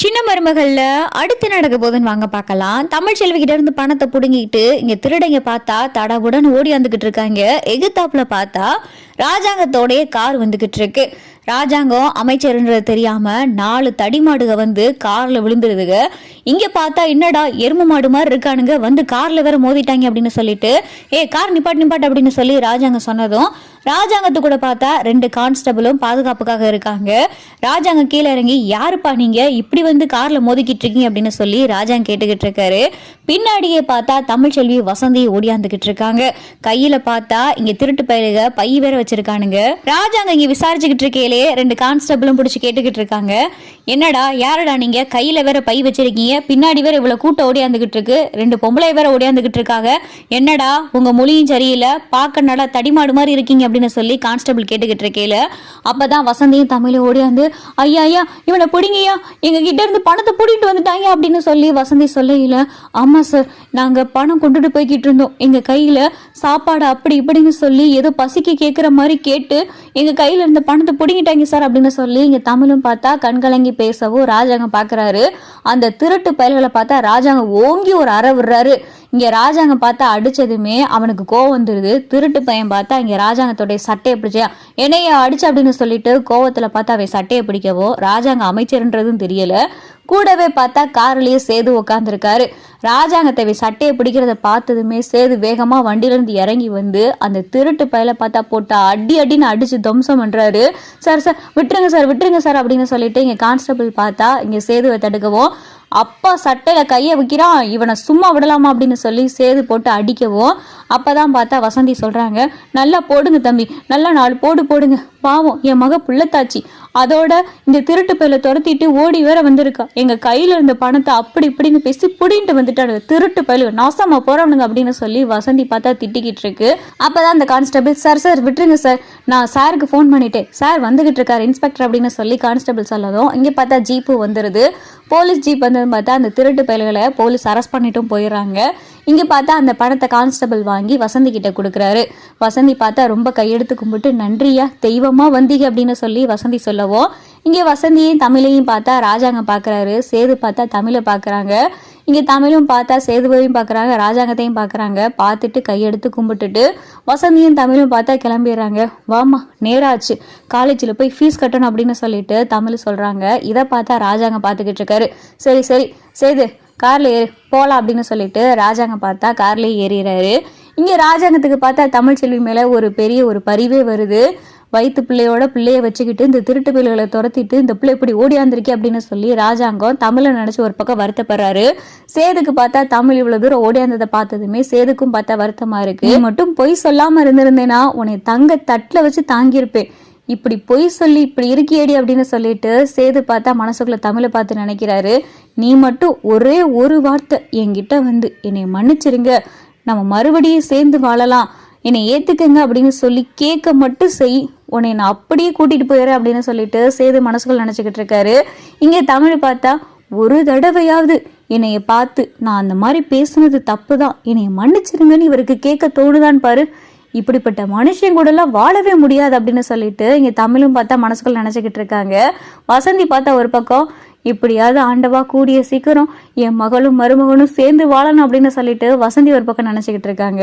சின்ன மருமகள்ல அடுத்து நடக்க போதுன்னு வாங்க பார்க்கலாம். தமிழ் செல்விகிட்ட இருந்து பணத்தை புடுங்கிட்டு இங்க திருடங்க பார்த்தா தடபுடன் ஓடி வந்துகிட்டு இருக்காங்க. எகுத்தாப்புல பார்த்தா ராஜாங்கத்தோடைய கார் வந்துகிட்டு இருக்கு. ராஜாங்கம் அமைச்சர்ன்றது தெரியாம நாலு தடிமாடுக வந்து கார்ல விழுந்துருதுங்க இங்க பார்த்தா என்னடா எரும மாடு மாதிரி இருக்கானுங்க. வந்து கார்ல வேற மோதிட்டாங்க அப்படின்னு சொல்லிட்டு ஏ கார் நிப்பாட் நிப்பாட் அப்படின்னு சொல்லி ராஜாங்கம் சொன்னதும் ராஜாங்கத்து கூட பார்த்தா ரெண்டு கான்ஸ்டபிளும் பாதுகாப்புக்காக இருக்காங்க. ராஜாங்கம் கீழே இறங்கி யாருப்பா நீங்க? இப்படி வந்து கார்ல மோதிக்கிட்டு இருக்கீங்க? அப்படின்னு சொல்லி ராஜாங்க கேட்டுக்கிட்டு இருக்காரு. பின்னாடியே பார்த்தா தமிழ்ச்செல்வி வசந்தி ஓடியாந்துகிட்டு இருக்காங்க. கையில பார்த்தா இங்க திருட்டு பயிலுக பை வேற வச்சிருக்கானுங்க. ராஜாங்க இங்க விசாரிச்சுக்கிட்டு இருக்கையிலே ரெண்டு கான்ஸ்டபிளும் பிடிச்சி கேட்டுக்கிட்டு இருக்காங்க. என்னடா யாரடா நீங்க? கையில வேற பை வச்சிருக்கீங்க. பின்னாடி வேற இவ்வளவு கூட்டம் ஓடியாந்துகிட்டு இருக்கு. ரெண்டு பொம்பளை வேற ஓடியாந்துகிட்டு இருக்காங்க. என்னடா உங்க மொழியும் சரியில்லை. பார்க்க நல்லா தடிமாடு மாதிரி இருக்கீங்க அப்படின்னு சொல்லி கான்ஸ்டபிள் கேட்டுக்கிட்டு இருக்கையில அப்பதான் வசந்தியும் தமிழும் ஓடியாந்து ஐயா ஐயா இவனை பிடிங்கய்யா. எங்க கிட்ட இருந்து பணத்தை பிடிட்டு வந்துட்டாங்க அப்படின்னு சொல்லி வசந்தி சொல்லையில ஆமா சார் நாங்க பணம் கொண்டுட்டு போய்கிட்டு இருந்தோம். எங்க கையில சாப்பாடு அப்படி இப்படின்னு சொல்லி ஏதோ பசிக்கு கேட்குற மாதிரி கேட்டு எங்க கையில இருந்த பணத்தை பிடிங்கிட்டாங்க சார் அப்படின்னு சொல்லி இங்க தமிழும் பார்த்தா கண்கலங்கி பேசவும் ராஜாங்க பாக்குறாரு. அந்த திருட்டு பயல்களை பார்த்தா ராஜாங்க ஓங்கி ஒரு அற விடுறாரு. இங்கே ராஜாங்க பார்த்தா அடித்ததுமே அவனுக்கு கோவம் வந்துருது. திருட்டு பையன் பார்த்தா இங்கே ராஜாங்கத்தோடைய சட்டையை பிடிச்சியா என்னைய அடிச்சு அப்படின்னு சொல்லிட்டு கோவத்தில் பார்த்தா அவன் சட்டையை பிடிக்கவோ ராஜாங்க அமைச்சர்ன்றதும் தெரியலை. கூடவே பார்த்தா கார்லயே சேது உட்காந்துருக்காரு ராஜாங்கத்தை சட்டையை பிடிக்கிறத பார்த்ததுமே சேது வேகமா வண்டியிலிருந்து இறங்கி வந்து அந்த திருட்டு பயில பார்த்தா போட்டா அடி அடின்னு அடிச்சு துவம்சம் பண்றாரு. சார் சார் விட்டுருங்க சார் விட்டுருங்க சார் அப்படின்னு சொல்லிட்டு இங்க கான்ஸ்டபிள் பார்த்தா இங்க சேதுவை தடுக்கவும் அப்பா சட்டையில கையை வைக்கிறான் இவனை சும்மா விடலாமா அப்படின்னு சொல்லி சேது போட்டு அடிக்கவும் அப்பதான் பார்த்தா வசந்தி சொல்றாங்க நல்லா போடுங்க தம்பி நல்லா நாலு போடு போடுங்க பாவம் என் மக புள்ளத்தாச்சி அதோட இந்த திருட்டு பையில துரத்திட்டு ஓடி வேற வந்திருக்கா. எங்க கையில இருந்த பணத்தை அப்படி இப்படின்னு பேசி புடின்ட்டு வந்துட்டானு திருட்டு பயில நாசமா போறவனுங்க அப்படின்னு சொல்லி வசந்தி பார்த்தா திட்டிக்கிட்டு இருக்கு. அப்பதான் அந்த கான்ஸ்டபிள் சார் சார் விட்டுருங்க சார் நான் சாருக்கு ஃபோன் பண்ணிட்டேன். சார் வந்துகிட்டு இருக்காரு இன்ஸ்பெக்டர் அப்படின்னு சொல்லி கான்ஸ்டபிள் சொல்லதும் இங்க பார்த்தா ஜீப்பு வந்துருது. போலீஸ் ஜீப் வந்தது பார்த்தா அந்த திருட்டு பயல்களை போலீஸ் அரெஸ்ட் பண்ணிட்டும் போயிடுறாங்க. இங்கே பார்த்தா அந்த பணத்தை கான்ஸ்டபிள் வாங்கி வசந்தி கிட்ட கொடுக்குறாரு. வசந்தி பார்த்தா ரொம்ப கையெடுத்து கும்பிட்டு நன்றியா தெய்வமா வந்தீங்க அப்படின்னு சொல்லி வசந்தி சொல்லவும் இங்கே வசந்தியும் தமிழையும் பார்த்தா ராஜாங்க பார்க்குறாரு சேது பார்த்தா தமிழை பார்க்குறாங்க இங்கே தமிழும் பார்த்தா சேதுபதியும் பார்க்குறாங்க ராஜாங்கத்தையும் பார்க்குறாங்க பார்த்துட்டு கையெடுத்து கும்பிட்டுட்டு வசந்தியும் தமிழும் பார்த்தா கிளம்பிடுறாங்க. வாமா நேராச்சு. காலேஜில் போய் ஃபீஸ் கட்டணும் அப்படின்னு சொல்லிட்டு தமிழ் சொல்கிறாங்க இதை பார்த்தா ராஜாங்க பார்த்துக்கிட்டு இருக்காரு. சரி சரி. சேது காரில் ஏறி போகலாம் அப்படின்னு சொல்லிட்டு ராஜாங்க பார்த்தா கார்லேயே ஏறிறாரு. இங்கே ராஜாங்கத்துக்கு பார்த்தா தமிழ்ச்செல்வி மேலே ஒரு பெரிய ஒரு பரிவே வருது. வயிற்று பிள்ளையோட பிள்ளைய வச்சுக்கிட்டு இந்த திருட்டு பிள்ளைகளை துரத்திட்டு இந்த பிள்ளை இப்படி ஓடியாந்திருக்கே அப்படின்னு சொல்லி ராஜாங்கம் தமிழை நினச்சி ஒரு பக்கம் வருத்தப்படுறாரு. சேதுக்கு பார்த்தா தமிழ் இவ்வளோ தூரம் ஓடியாந்ததை பார்த்ததுமே சேதுக்கும் பார்த்தா வருத்தமாக இருக்கு. மட்டும் பொய் சொல்லாமல் இருந்திருந்தேன்னா உன்னை தங்க தட்டில் வச்சு தாங்கியிருப்பேன். இப்படி பொய் சொல்லி இப்படி இருக்கியேடி அப்படின்னு சொல்லிட்டு சேது பார்த்தா மனசுக்குள்ள தமிழை பார்த்து நினைக்கிறாரு. நீ மட்டும் ஒரே ஒரு வார்த்தை என்கிட்ட வந்து என்னை மன்னிச்சிருங்க. நம்ம மறுபடியும் சேர்ந்து வாழலாம். என்னை ஏத்துக்கங்க அப்படின்னு சொல்லி கேட்க மட்டும் செய். உன்னை நான் அப்படியே கூட்டிட்டு போயிடுறேன் அப்படின்னு சொல்லிட்டு சேது மனசுக்குள்ள நினைச்சுக்கிட்டு இருக்காரு. இங்கே தமிழ் பார்த்தா ஒரு தடவையாவது என்னைய பார்த்து நான் அந்த மாதிரி பேசுனது தப்பு தான் என்னை மன்னிச்சிருங்கன்னு இவருக்கு கேட்க தோணுதான்னு பாரு. இப்படிப்பட்ட மனுஷன் கூடலாம் வாழவே முடியாது அப்படின்னு சொல்லிட்டு இங்க தமிழும் பார்த்தா மனசுக்குள்ள நினைச்சுக்கிட்டு இருக்காங்க. வசந்தி பார்த்தா ஒரு பக்கம் இப்படியாவது ஆண்டவா கூடிய சீக்கிரம் என் மகளும் மருமகனும் சேர்ந்து வாழணும் அப்படின்னு சொல்லிட்டு வசந்தி ஒரு பக்கம் நினைச்சுக்கிட்டு இருக்காங்க.